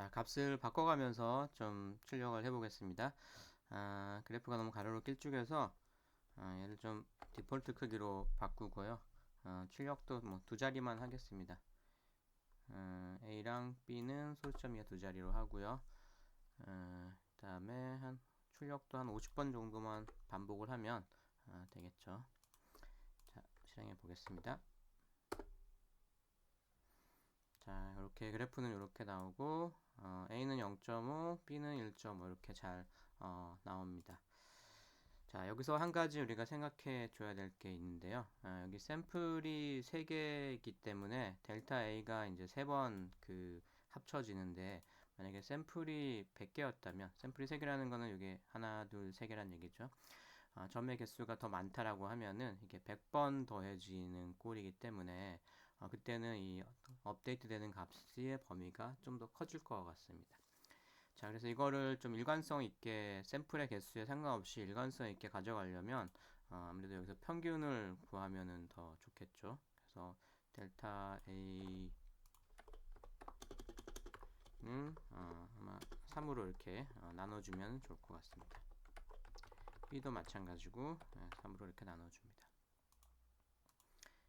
자, 값을 바꿔가면서 좀 출력을 해보겠습니다. 아, 그래프가 너무 가로로 길쭉해서 아, 얘를 좀 디폴트 크기로 바꾸고요. 어, 출력도 뭐 두 자리만 하겠습니다. 어, A랑 B는 소수점 이하 두 자리로 하고요. 어, 그 다음에 한 출력도 한 50번 정도만 반복을 하면 아, 되겠죠. 자, 실행해 보겠습니다. 자, 이렇게 그래프는 이렇게 나오고 어, A는 0.5, B는 1.5 이렇게 잘 어, 나옵니다. 자, 여기서 한 가지 우리가 생각해 줘야 될 게 있는데요. 아, 여기 샘플이 3개이기 때문에 델타 A가 이제 3번 그 합쳐지는데 만약에 샘플이 100개였다면 샘플이 3개라는 거는 이게 하나, 둘, 3개란 얘기죠. 아, 점의 개수가 더 많다라고 하면은 이게 100번 더해지는 꼴이기 때문에 어, 그때는 이 업데이트 되는 값의 범위가 좀 더 커질 것 같습니다. 자, 그래서 이거를 좀 일관성 있게 샘플의 개수에 상관없이 일관성 있게 가져가려면 어, 아무래도 여기서 평균을 구하면은 더 좋겠죠. 그래서 델타 A는 어, 아마 3으로 이렇게 어, 나눠주면 좋을 것 같습니다. B도 마찬가지고 네, 3으로 이렇게 나눠줍니다.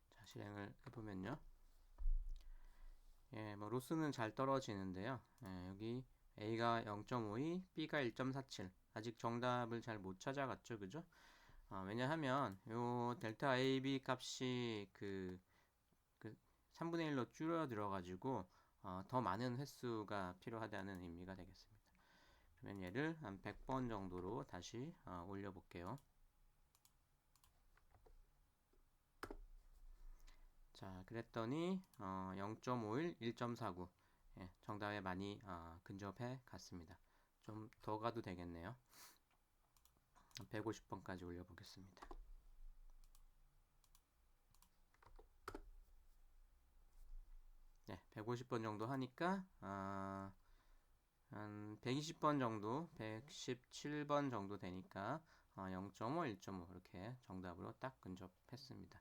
자, 실행을 해보면요. 예, 뭐 로스는 잘 떨어지는데요. 예, 여기 A가 0.52, B가 1.47. 아직 정답을 잘 못 찾아갔죠, 그죠? 어, 왜냐하면 요 델타 AB 값이 그, 그 3분의 1로 줄어들어 가지고 어, 더 많은 횟수가 필요하다는 의미가 되겠습니다. 그러면 얘를 한 100번 정도로 다시 어, 올려 볼게요. 자, 그랬더니 어, 0.51, 1.49 예, 정답에 많이 어, 근접해 갔습니다. 좀 더 가도 되겠네요. 150번까지 올려보겠습니다. 네, 150번 정도 하니까 어, 한 120번 정도, 117번 정도 되니까 어, 0.5, 1.5 이렇게 정답으로 딱 근접했습니다.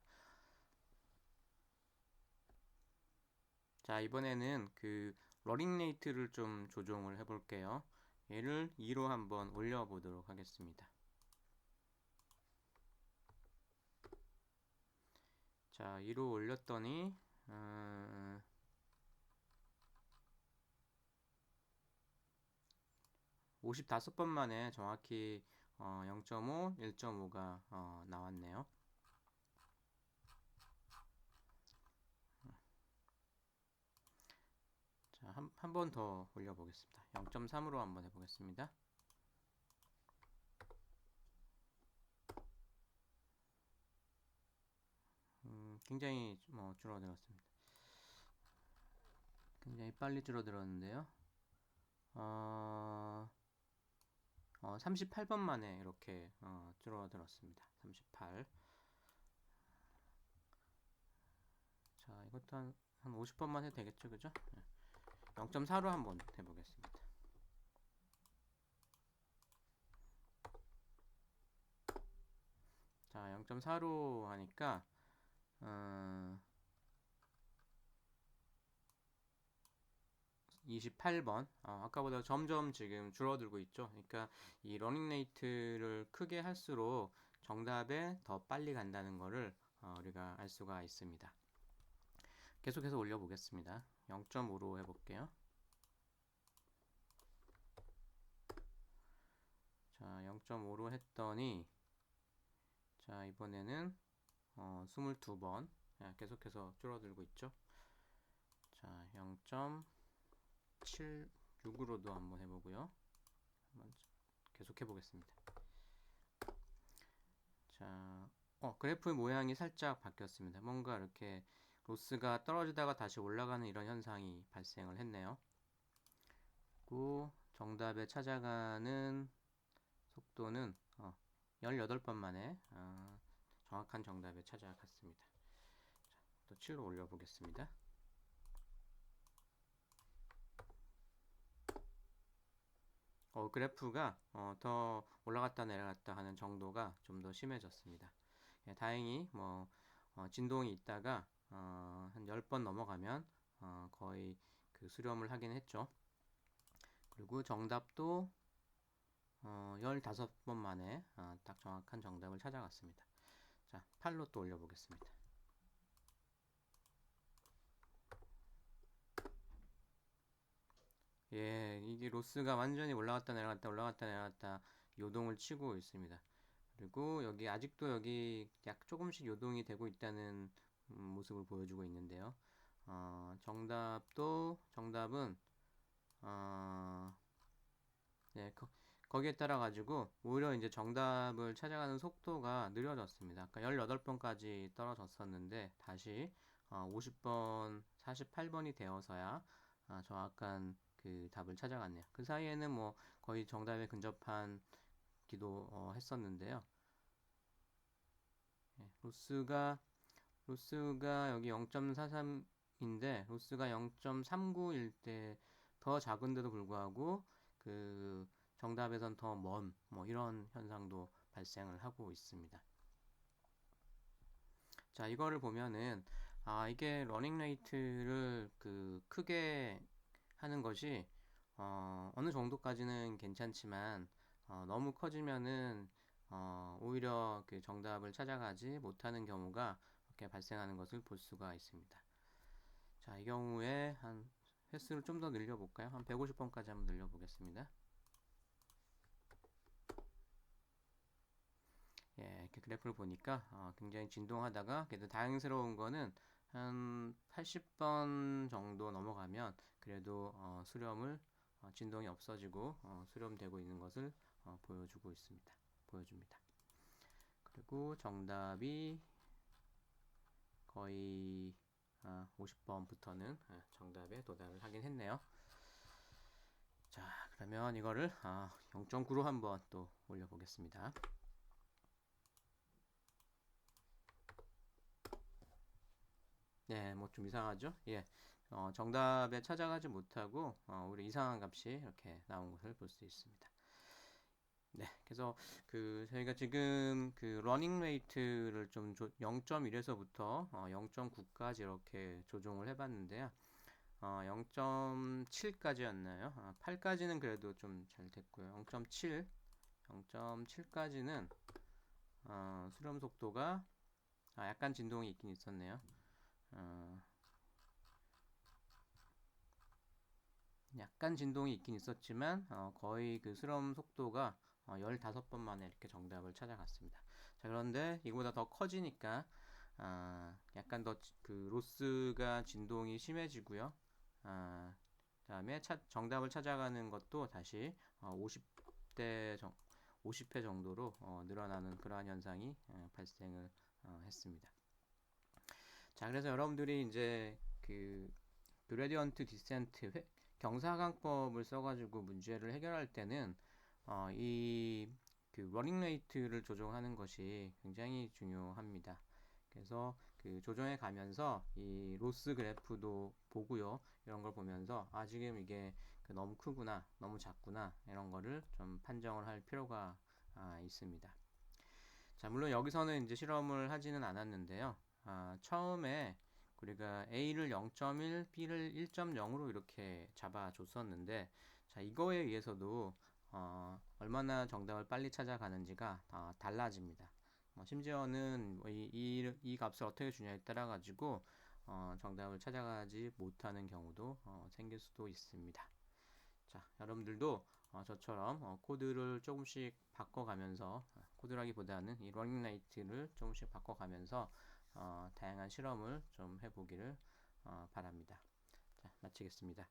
자, 이번에는 그 러닝 레이트를 좀 조정을 해 볼게요. 얘를 2로 한번 올려 보도록 하겠습니다. 자, 2로 올렸더니 음, 55번 만에 정확히 어, 0.5, 1.5가 어, 나왔네요. 자, 한, 한번 더 올려보겠습니다. 0.3으로 한번 해보겠습니다. 음, 굉장히 뭐 줄어들었습니다. 굉장히 빨리 줄어들었는데요. 어, 어, 38번 만에 이렇게 어, 줄어들었습니다. 38. 자, 이것도 한, 한 50번만 해도 되겠죠, 그죠? 0.4로 한번 해보겠습니다. 자, 0.4로 하니까 어, 28번 어, 아까보다 점점 지금 줄어들고 있죠. 그러니까 이 러닝 레이트를 크게 할수록 정답에 더 빨리 간다는 것을 어, 우리가 알 수가 있습니다. 계속해서 올려보겠습니다. 0.5로 해볼게요. 자, 0.5로 했더니 자, 이번에는 어, 22번 야, 계속해서 줄어들고 있죠. 자, 0.76으로도 한번 해보고요. 한번 계속 해보겠습니다. 자, 어, 그래프의 모양이 살짝 바뀌었습니다. 뭔가 이렇게 로스가 떨어지다가 다시 올라가는 이런 현상이 발생을 했네요. 그리고 정답에 찾아가는 속도는 어, 18번 만에 어, 정확한 정답에 찾아갔습니다. 자, 또 7로 올려보겠습니다. 어, 그래프가 어, 더 올라갔다 내려갔다 하는 정도가 좀 더 심해졌습니다. 예, 다행히 뭐 어, 진동이 있다가 어, 한 10번 넘어가면 어, 거의 그 수렴을 하긴 했죠. 그리고 정답도 어, 15번 만에 어, 딱 정확한 정답을 찾아갔습니다. 자, 8로 또 올려보겠습니다. 예, 이게 로스가 완전히 올라갔다 내려갔다 올라갔다 내려갔다 요동을 치고 있습니다. 그리고 여기 아직도 여기 약 조금씩 요동이 되고 있다는 음, 모습을 보여주고 있는데요. 어, 정답도 정답은 어, 네, 거, 거기에 따라 가지고 오히려 이제 정답을 찾아가는 속도가 느려졌습니다. 아까 18번까지 떨어졌었는데 다시 어, 50번, 48번이 되어서야 어, 정확한 그 답을 찾아갔네요. 그 사이에는 뭐 거의 정답에 근접한 기도 어, 했었는데요. 네, 로스가 로스가 여기 0.43인데 로스가 0.39일 때더 작은데도 불구하고 그 정답에선 더 먼 뭐 이런 현상도 발생을 하고 있습니다. 자 이거를 보면은 아 이게 러닝 레이트를 그 크게 하는 것이 어, 어느 정도까지는 괜찮지만 어, 너무 커지면은 어, 오히려 그 정답을 찾아가지 못하는 경우가 이렇게 발생하는 것을 볼 수가 있습니다. 자, 이 경우에 한 횟수를 좀 더 늘려볼까요? 한 150번까지 한번 늘려보겠습니다. 예, 이렇게 그래프를 보니까 어, 굉장히 진동하다가 그래도 다행스러운 거는 한 80번 정도 넘어가면 그래도 어, 수렴을 어, 진동이 없어지고 어, 수렴되고 있는 것을 어, 보여주고 있습니다. 보여줍니다. 그리고 정답이 거의 아, 50번부터는 아, 정답에 도달을 하긴 했네요. 자, 그러면 이거를 아, 0.9로 한번 또 올려보겠습니다. 네, 뭐 좀 이상하죠? 예. 어, 정답에 찾아가지 못하고 어, 우리 이상한 값이 이렇게 나온 것을 볼 수 있습니다. 네, 그래서 그 저희가 지금 그 러닝 레이트를 좀 0.1에서부터 어, 0.9까지 이렇게 조정을 해봤는데요. 어, 0.7까지였나요? 아, 8까지는 그래도 좀 잘 됐고요. 0.7, 0.7까지는 어, 수렴 속도가 아, 약간 진동이 있긴 있었네요. 어, 약간 진동이 있긴 있었지만 어, 거의 그 수렴 속도가 어, 15번 만에 이렇게 정답을 찾아갔습니다. 자 그런데 이거보다 더 커지니까 아, 약간 더 그 로스가 진동이 심해지고요. 아, 그다음에 차, 정답을 찾아가는 것도 다시 어, 50대 정, 50회 정도로 어, 늘어나는 그러한 현상이 어, 발생을 어, 했습니다. 자, 그래서 여러분들이 이제 그 그레디언트 디센트 경사강법을 써가지고 문제를 해결할 때는 어, 이그 러닝 레이트를 조정하는 것이 굉장히 중요합니다. 그래서 그 조정해 가면서 이 로스 그래프도 보고요. 이런 걸 보면서 아 지금 이게 그 너무 크구나, 너무 작구나 이런 거를 좀 판정을 할 필요가 아, 있습니다. 자 물론 여기서는 이제 실험을 하지는 않았는데요. 아, 처음에 우리가 A를 0.1, B를 1.0으로 이렇게 잡아줬었는데 자 이거에 의해서도 어, 얼마나 정답을 빨리 찾아가는지가 어, 달라집니다. 뭐 심지어는 뭐 이, 이, 이, 값을 어떻게 주냐에 따라 가지고 어, 정답을 찾아가지 못하는 경우도 어, 생길 수도 있습니다. 자, 여러분들도 어, 저처럼 어, 코드를 조금씩 바꿔가면서 어, 코드라기보다는 이 러닝 라이트를 조금씩 바꿔가면서 어, 다양한 실험을 좀 해보기를 어, 바랍니다. 자, 마치겠습니다.